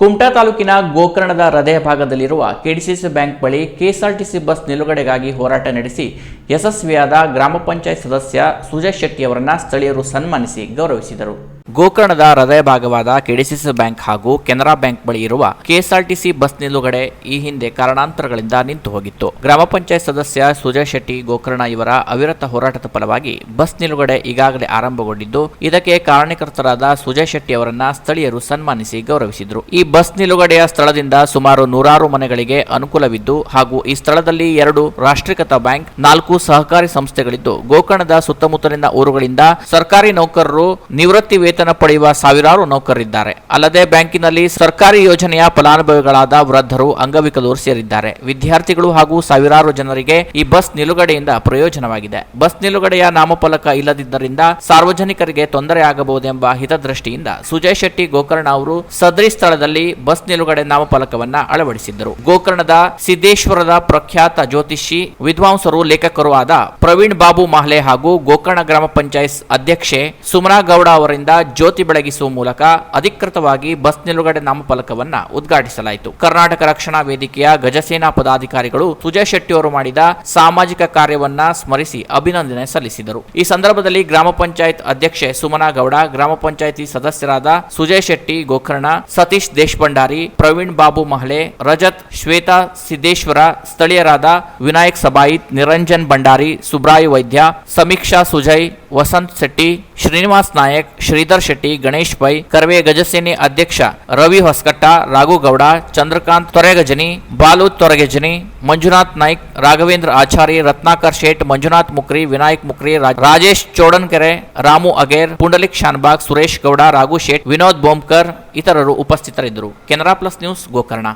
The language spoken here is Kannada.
ಕುಮಟಾ ತಾಲೂಕಿನ ಗೋಕರ್ಣದ ಹೃದಯ ಭಾಗದಲ್ಲಿರುವ ಕೆಡಿಸಿಸಿ ಬ್ಯಾಂಕ್ ಬಳಿ ಕೆಎಸ್ಆರ್ಟಿಸಿ ಬಸ್ ನಿಲುಗಡೆಗಾಗಿ ಹೋರಾಟ ನಡೆಸಿ ಯಶಸ್ವಿಯಾದ ಗ್ರಾಮ ಪಂಚಾಯತ್ ಸದಸ್ಯ ಸುಜಯ್ ಶೆಟ್ಟಿ ಅವರನ್ನು ಸ್ಥಳೀಯರು ಸನ್ಮಾನಿಸಿ ಗೌರವಿಸಿದರು. ಗೋಕರ್ಣದ ಹೃದಯ ಭಾಗವಾದ ಕೆಡಿಸಿಸಿ ಬ್ಯಾಂಕ್ ಹಾಗೂ ಕೆನರಾ ಬ್ಯಾಂಕ್ ಬಳಿ ಇರುವ ಕೆಎಸ್ಆರ್ಟಿಸಿ ಬಸ್ ನಿಲುಗಡೆ ಈ ಹಿಂದೆ ಕಾರಣಾಂತರಗಳಿಂದ ನಿಂತು ಹೋಗಿತ್ತು. ಗ್ರಾಮ ಪಂಚಾಯತ್ ಸದಸ್ಯ ಸುಜಯ್ ಶೆಟ್ಟಿ, ಗೋಕರ್ಣ ಇವರ ಅವಿರತ ಹೋರಾಟದ ಫಲವಾಗಿ ಬಸ್ ನಿಲುಗಡೆ ಈಗಾಗಲೇ ಆರಂಭಗೊಂಡಿದ್ದು, ಇದಕ್ಕೆ ಕಾರಣಕರ್ತರಾದ ಸುಜಯ್ ಶೆಟ್ಟಿ ಅವರನ್ನ ಸ್ಥಳೀಯರು ಸನ್ಮಾನಿಸಿ ಗೌರವಿಸಿದರು. ಈ ಬಸ್ ನಿಲುಗಡೆಯ ಸ್ಥಳದಿಂದ ಸುಮಾರು ನೂರಾರು ಮನೆಗಳಿಗೆ ಅನುಕೂಲವಿದ್ದು ಹಾಗೂ ಈ ಸ್ಥಳದಲ್ಲಿ ಎರಡು ರಾಷ್ಟ್ರೀಕೃತ ಬ್ಯಾಂಕ್, ನಾಲ್ಕು ಸಹಕಾರಿ ಸಂಸ್ಥೆಗಳಿದ್ದು, ಗೋಕರ್ಣದ ಸುತ್ತಮುತ್ತಲಿನ ಊರುಗಳಿಂದ ಸರ್ಕಾರಿ ನೌಕರರು ನಿವೃತ್ತಿ ವೇತನ ಪಡೆಯುವ ಸಾವಿರಾರು ನೌಕರರಿದ್ದಾರೆ. ಅಲ್ಲದೆ ಬ್ಯಾಂಕಿನಲ್ಲಿ ಸರ್ಕಾರಿ ಯೋಜನೆಯ ಫಲಾನುಭವಿಗಳಾದ ವೃದ್ಧರು, ಅಂಗವಿಕಲರು ಸೇರಿದ್ದಾರೆ. ವಿದ್ಯಾರ್ಥಿಗಳು ಹಾಗೂ ಸಾವಿರಾರು ಜನರಿಗೆ ಈ ಬಸ್ ನಿಲುಗಡೆಯಿಂದ ಪ್ರಯೋಜನವಾಗಿದೆ. ಬಸ್ ನಿಲುಗಡೆಯ ನಾಮಫಲಕ ಇಲ್ಲದಿದ್ದರಿಂದ ಸಾರ್ವಜನಿಕರಿಗೆ ತೊಂದರೆ ಆಗಬಹುದೆಂಬ ಹಿತದೃಷ್ಟಿಯಿಂದ ಸುಜಯ್ ಶೆಟ್ಟಿ, ಗೋಕರ್ಣ ಅವರು ಸದರಿ ಸ್ಥಳದಲ್ಲಿ ಬಸ್ ನಿಲುಗಡೆ ನಾಮಫಲಕವನ್ನ ಅಳವಡಿಸಿದ್ದರು. ಗೋಕರ್ಣದ ಸಿದ್ದೇಶ್ವರದ ಪ್ರಖ್ಯಾತ ಜ್ಯೋತಿಷಿ, ವಿದ್ವಾಂಸರು, ಲೇಖಕರು ಆದ ಪ್ರವೀಣ್ ಬಾಬು ಮಹಲೆ ಹಾಗೂ ಗೋಕರ್ಣ ಗ್ರಾಮ ಪಂಚಾಯತ್ ಅಧ್ಯಕ್ಷೆ ಸುಮನಾ ಗೌಡ ಅವರಿಂದ ಜ್ಯೋತಿ ಬೆಳಗಿಸುವ ಮೂಲಕ ಅಧಿಕೃತವಾಗಿ ಬಸ್ ನಿಲುಗಡೆ ನಾಮಫಲಕವನ್ನ ಉದ್ಘಾಟಿಸಲಾಯಿತು. ಕರ್ನಾಟಕ ರಕ್ಷಣಾ ವೇದಿಕೆಯ ಗಜಸೇನಾ ಪದಾಧಿಕಾರಿಗಳು ಸುಜಯ್ ಶೆಟ್ಟಿ ಅವರು ಮಾಡಿದ ಸಾಮಾಜಿಕ ಕಾರ್ಯವನ್ನ ಸ್ಮರಿಸಿ ಅಭಿನಂದನೆ ಸಲ್ಲಿಸಿದರು. ಈ ಸಂದರ್ಭದಲ್ಲಿ ಗ್ರಾಮ ಪಂಚಾಯತ್ ಅಧ್ಯಕ್ಷೆ ಸುಮನಾ ಗೌಡ ಗ್ರಾಮ ಪಂಚಾಯತಿ ಸದಸ್ಯರಾದ ಸುಜಯ್ ಶೆಟ್ಟಿ, ಗೋಕರ್ಣ, ಸತೀಶ್ ದೇಶಭಂಡಾರಿ, ಪ್ರವೀಣ್ ಬಾಬು ಮಹಳೆ, ರಜತ್, ಶ್ವೇತಾ ಸಿದ್ದೇಶ್ವರ, ಸ್ಥಳೀಯರಾದ ವಿನಾಯಕ್ ಸಬಾಯಿತ್, ನಿರಂಜನ್ ಭಂಡಾರಿ, ಸುಬ್ರಾಯ್ ವೈದ್ಯ, ಸಮೀಕ್ಷಾ ಸುಜಯ್, ವಸಂತ್ ಶೆಟ್ಟಿ ಶ್ರೀನಿವಾಸ್ ನಾಯಕ್, ಶ್ರೀಧರ್ ಶೆಟ್ಟಿ, ಗಣೇಶ್ ಪೈ, ಕರ್ವೆ ಗಜಸೇನೆ ಅಧ್ಯಕ್ಷ ರವಿ ಹೊಸಕಟ್ಟ ರಾಘುಗೌಡ ಚಂದ್ರಕಾಂತ್ ತೊರೆಗಜನಿ, ಬಾಲು ತೊರೆಗಜನಿ, ಮಂಜುನಾಥ್ ನಾಯ್ಕ್, ರಾಘವೇಂದ್ರ ಆಚಾರಿ, ರತ್ನಾಕರ್ ಶೇಟ್, ಮಂಜುನಾಥ್ ಮುಕ್ರಿ, ವಿನಾಯಕ್ ಮುಕ್ರಿ ರಾಜೇಶ್ ಚೋಡನ್ಕೆರೆ, ರಾಮು ಅಗೇರ್, ಪುಂಡಲಿಕ್ ಶಾನ್ಬಾಗ್, ಸುರೇಶ್ ಗೌಡ, ರಾಘು ಶೇಟ್, ವಿನೋದ್ ಬೋಮ್ಕರ್ ಇತರರು ಉಪಸ್ಥಿತರಿದ್ದರು. Canara plus news Gokarna.